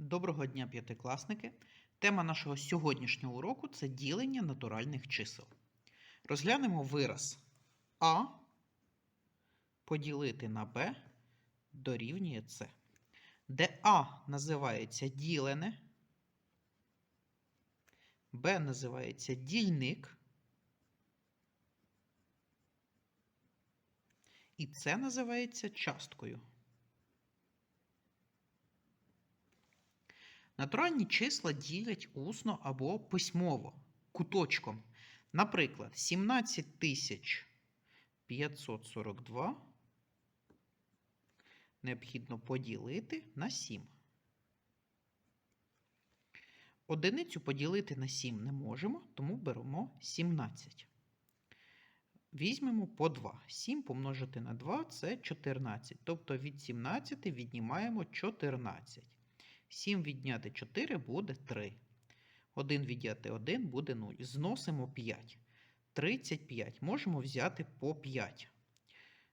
Доброго дня, п'ятикласники! Тема нашого сьогоднішнього уроку це ділення натуральних чисел. Розглянемо вираз А поділити на Б дорівнює С, де А називається ділене, Б називається дільник, і С називається часткою. Натуральні числа ділять усно або письмово, куточком. Наприклад, 17542 необхідно поділити на 7. Одиницю поділити на 7 не можемо, тому беремо 17. Візьмемо по 2. 7 помножити на 2 це 14. Тобто від 17 віднімаємо 14. 7 відняти 4 буде 3. 1 відняти 1 буде 0. Зносимо 5. 35 можемо взяти по 5.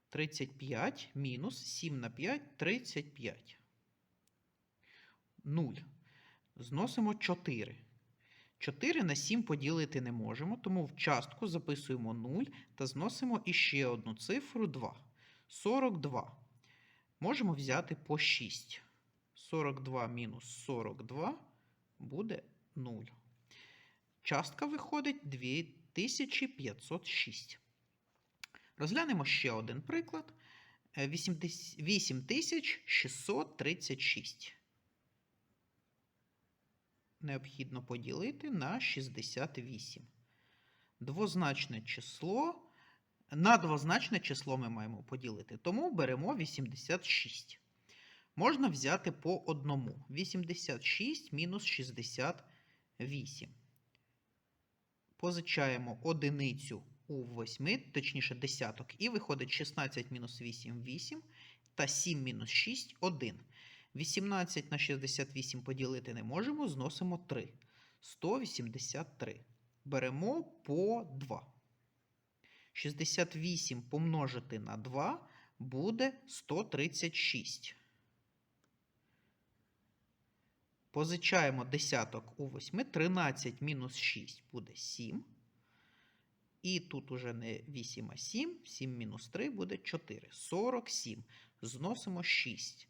35 мінус 7 на 5 35. 0. Зносимо 4. 4 на 7 поділити не можемо, тому в частку записуємо 0 та зносимо іще одну цифру 2. 42. Можемо взяти по 6. 42 мінус 42 буде 0. Частка виходить 2506. Розглянемо ще один приклад. Е, 8636. Необхідно поділити на 68. Двозначне число. На двозначне число ми маємо поділити, тому беремо 86 можна взяти по одному. 86 мінус 68. Позичаємо одиницю у 8, точніше десяток, і виходить 16 мінус 8 8 та 7 мінус 6 1. 18 на 68 поділити не можемо, зносимо 3. 183. Беремо по 2. 68 помножити на 2 буде 136. Позичаємо десяток у 8. 13 мінус 6 буде 7. І тут уже не 8, а 7. 7 мінус 3 буде 4. 47. Зносимо 6.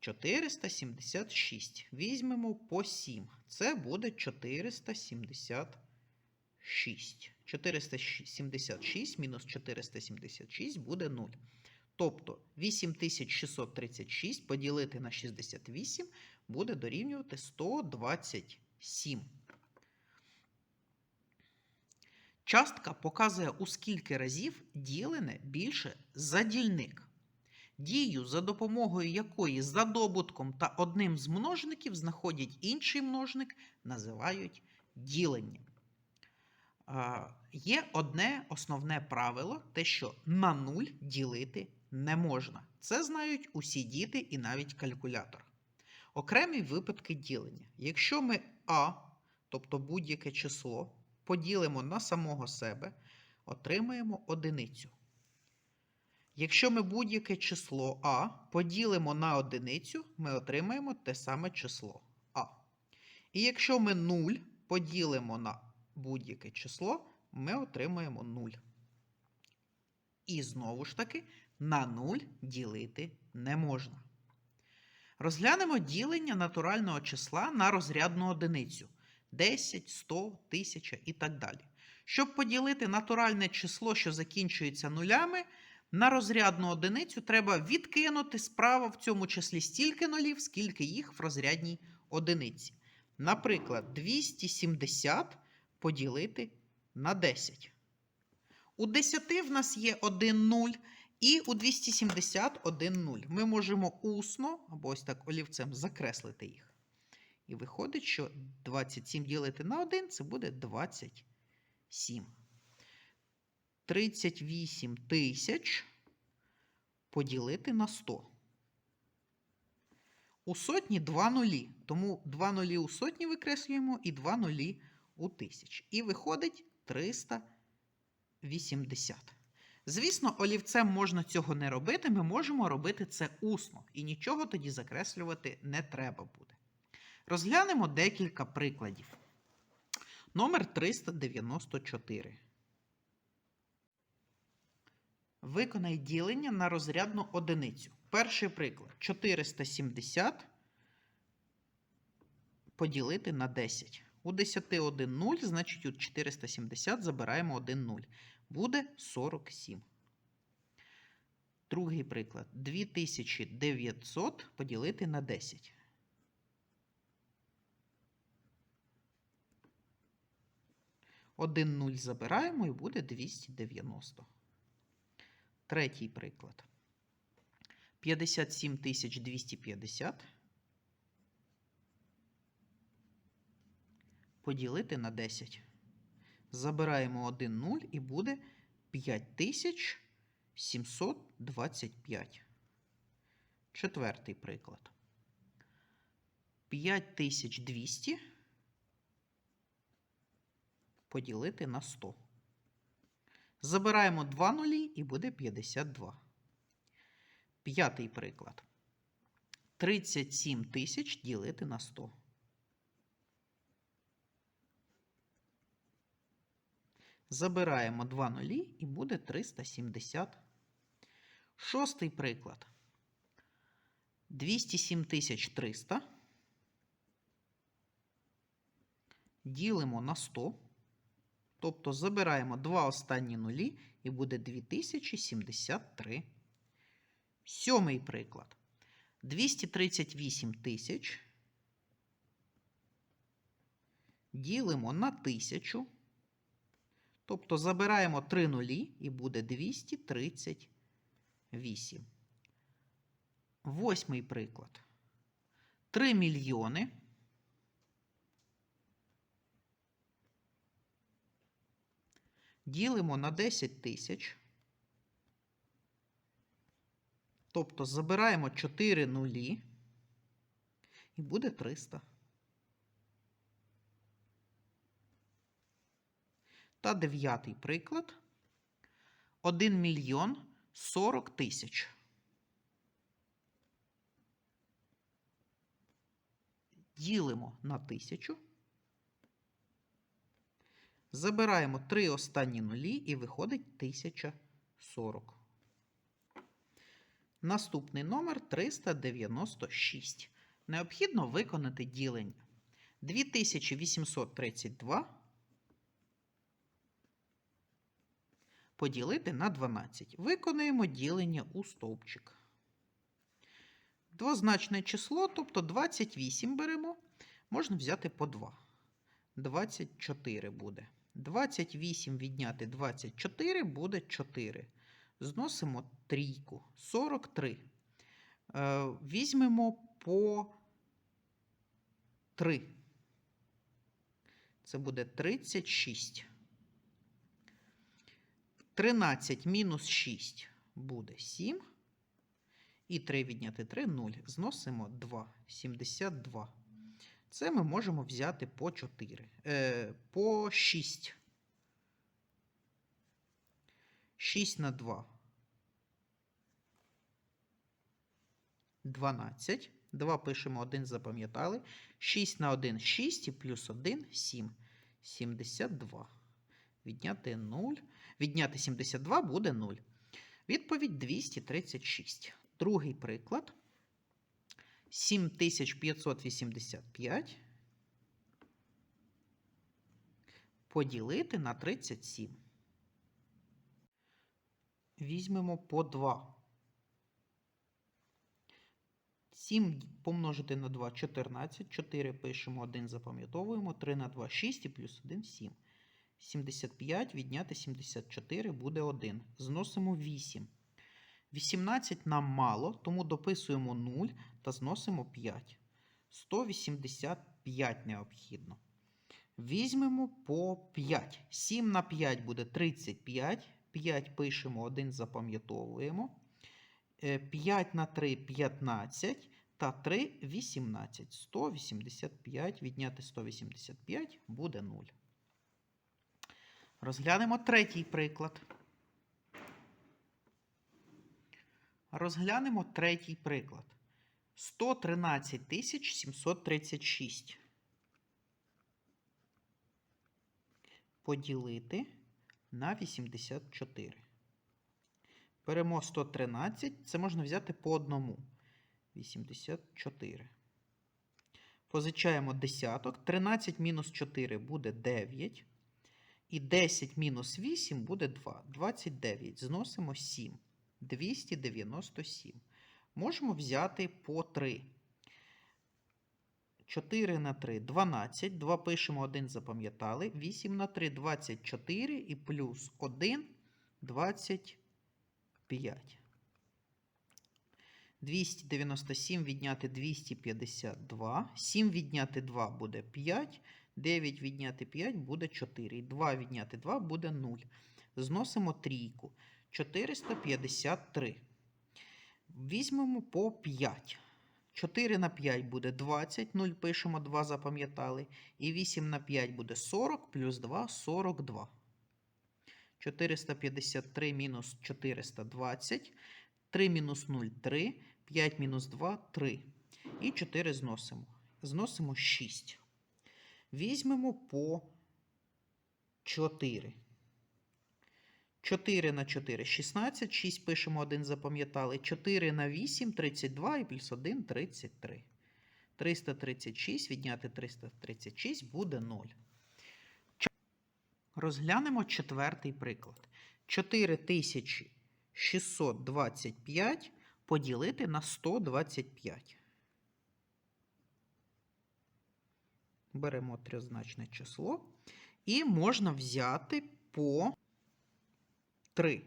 476. Візьмемо по 7. Це буде 476. 476 мінус 476 буде 0. Тобто 8636 поділити на 68 буде дорівнювати 127. Частка показує, у скільки разів ділене більше за дільник. Дію, за допомогою якої за добутком та одним з множників знаходять інший множник, називають діленням. Є одне основне правило, те, що на 0 ділити не можна. Це знають усі діти і навіть калькулятор. Окремі випадки ділення. Якщо ми А, тобто будь-яке число, поділимо на самого себе, отримаємо одиницю. Якщо ми будь-яке число А поділимо на одиницю, ми отримаємо те саме число А. І якщо ми 0 поділимо на будь-яке число, ми отримаємо 0. І знову ж таки, на 0 ділити не можна. Розглянемо ділення натурального числа на розрядну одиницю 10, 100, 1000 і так далі. Щоб поділити натуральне число, що закінчується нулями, на розрядну одиницю треба відкинути справа в цьому числі стільки нулів, скільки їх в розрядній одиниці. Наприклад, 270 поділити на 10. У 10 в нас є 1 0, і у 270 1 0. Ми можемо усно, або ось так олівцем закреслити їх. І виходить, що 27 ділити на 1 це буде 27. 38 тисяч поділити на 100. У сотні 2 нулі. Тому 2 нулі у сотні викреслюємо і 2 нулі у тисяч. І виходить 380. Звісно, олівцем можна цього не робити, ми можемо робити це усно. І нічого тоді закреслювати не треба буде. Розглянемо декілька прикладів. Номер 394. Виконай ділення на розрядну одиницю. Перший приклад. 470 поділити на 10. У 10 1 0, значить у 470 забираємо 1 0. Буде 47. Другий приклад. 2900 поділити на 10. Один 0 забираємо і буде 290. Третій приклад. 57 250 поділити на 10. Забираємо 1 0 і буде 5725. Четвертий приклад. 5200 поділити на 100. Забираємо 2 нулі і буде 52. П'ятий приклад. 37 тисяч ділити на 100. Забираємо 2 нулі і буде 370. Шостий приклад. 207 300. Ділимо на 100. Тобто забираємо два останні нулі і буде 2073. Сьомий приклад. 238 тисяч. Ділимо на 1000. Тобто забираємо 3 нулі і буде 238. Восьмий приклад. 3 мільйони. Ділимо на 10 тисяч. Тобто забираємо 4 нулі і буде 300. Та дев'ятий приклад. 1 мільйон 40 тисяч. Ділимо на тисячу. Забираємо три останні нулі і виходить 1040. Наступний номер 396. Необхідно виконати ділення. 2832 поділити на 12. Виконуємо ділення у стовпчик. Двозначне число, тобто 28 беремо, можна взяти по 2. 24 буде. 28 відняти 24 буде 4. Зносимо трійку. 43. Е, візьмемо по 3. Це буде 36. 13 мінус 6 буде 7. І 3 відняти 3 0. Зносимо 2. 72. Це ми можемо взяти по 4. Е, по 6. 6 на 2. 12. 2 пишемо 1, запам'ятали. 6 на 1 6 і плюс 1 7. 72. Відняти 0. Відняти 72 буде 0. Відповідь 236. Другий приклад. 7585 поділити на 37. Візьмемо по 2. 7 помножити на 2 14. 4 пишемо 1, запам'ятовуємо. 3 на 2 6 і плюс 1 7. 75 відняти 74 буде 1. Зносимо 8. 18 нам мало, тому дописуємо 0 та зносимо 5. 185 необхідно. Візьмемо по 5. 7 на 5 буде 35. 5 пишемо, 1 запам'ятовуємо. 5 на 3 15. Та 3 18. 185 відняти 185 буде 0. Розглянемо третій приклад. Розглянемо третій приклад. 113 тисяч 736. Поділити на 84. Беремо 113, це можна взяти по одному. 84. Позичаємо десяток. 13 мінус 4 буде 9. І 10 мінус 8 буде 2. 29. Зносимо 7. 297. Можемо взяти по 3. 4 на 3 12. 2 пишемо 1, запам'ятали. 8 на 3 24 і плюс 1 25. 297 відняти 252. 7 відняти 2 буде 5. 9 відняти 5 буде 4. 2 відняти 2 буде 0. Зносимо трійку. 453. Візьмемо по 5. 4 на 5 буде 20. 0 пишемо 2, запам'ятали. І 8 на 5 буде 40, плюс 2 42. 453 мінус 420. 3 мінус 0 3. 5 мінус 2 3. І 4 зносимо. Зносимо 6. Візьмемо по 4. 4 на 4 16. 6 пишемо 1, запам'ятали. 4 на 8 32 і плюс 1 33. 336 відняти 336 буде 0. Розглянемо четвертий приклад. 4625 поділити на 125. Беремо трьозначне число. І можна взяти по 3.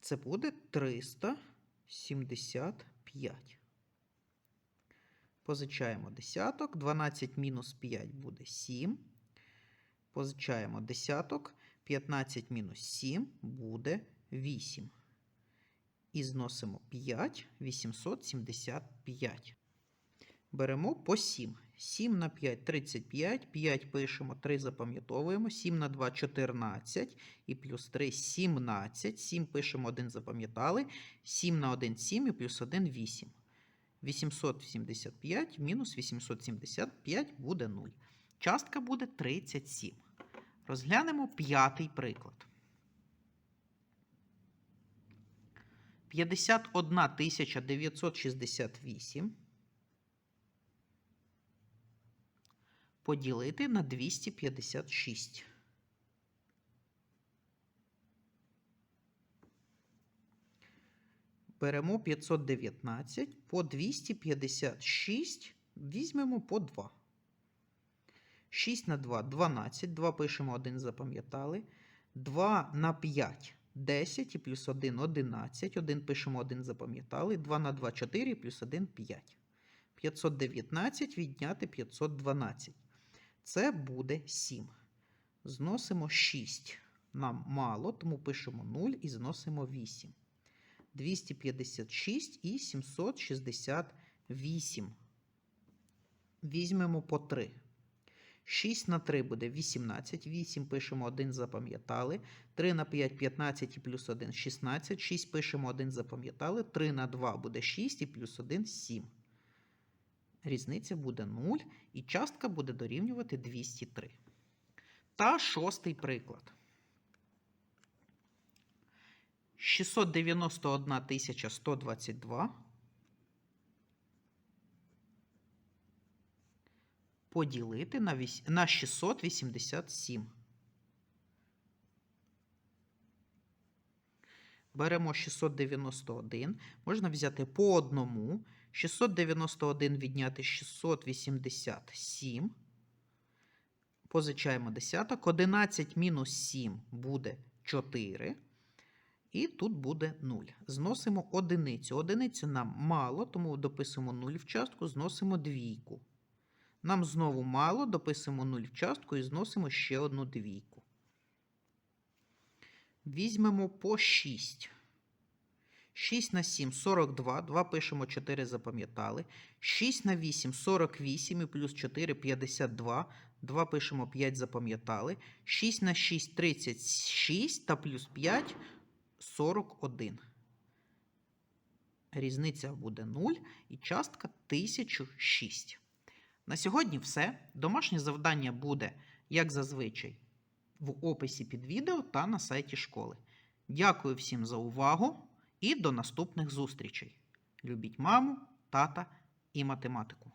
Це буде 375. Позичаємо десяток. 12 мінус 5 буде 7. Позичаємо десяток. 15 мінус 7 буде 8. І зносимо 5, 875. Беремо по 7. 7 на 5 35, 5 пишемо, 3 запам'ятовуємо, 7 на 2 14 і плюс 3 17, 7 пишемо, 1 запам'ятали, 7 на 1 7 і плюс 1 8. 875 мінус 875 буде 0. Частка буде 37. Розглянемо п'ятий приклад. 51 968 поділити на 256. Беремо 519 по 256, візьмемо по 2. 6 на 2 12, 2 пишемо 1, запам'ятали. 2 на 5 10 і плюс 1 11, 1 пишемо 1, запам'ятали. 2 на 2 4 плюс 1 5. 519 відняти 512. Це буде 7. Зносимо 6. Нам мало, тому пишемо 0 і зносимо 8. 256 і 768. Візьмемо по 3. 6 на 3 буде 18. 8 пишемо 1, запам'ятали. 3 на 5 15 і плюс 1 16. 6 пишемо 1, запам'ятали. 3 на 2 буде 6 і плюс 1 7. Різниця буде 0, і частка буде дорівнювати 203. Та шостий приклад. 691 122 поділити на, на 687. Беремо 691. Можна взяти по одному. 691 відняти 687. Позичаємо десяток. 11 мінус 7 буде 4. І тут буде 0. Зносимо одиницю. Одиницю нам мало, тому дописуємо 0 в частку, зносимо двійку. Нам знову мало, дописуємо 0 в частку і зносимо ще одну двійку. Візьмемо по 6. 6 на 7 42. 2 пишемо 4, запам'ятали. 6 на 8 48 і плюс 4 52. 2 пишемо 5, запам'ятали. 6 на 6 36 та плюс 5 41. різниця буде 0 і частка 1006. На сьогодні все. Домашнє завдання буде, як зазвичай, в описі під відео та на сайті школи. Дякую всім за увагу і до наступних зустрічей. Любіть маму, тата і математику.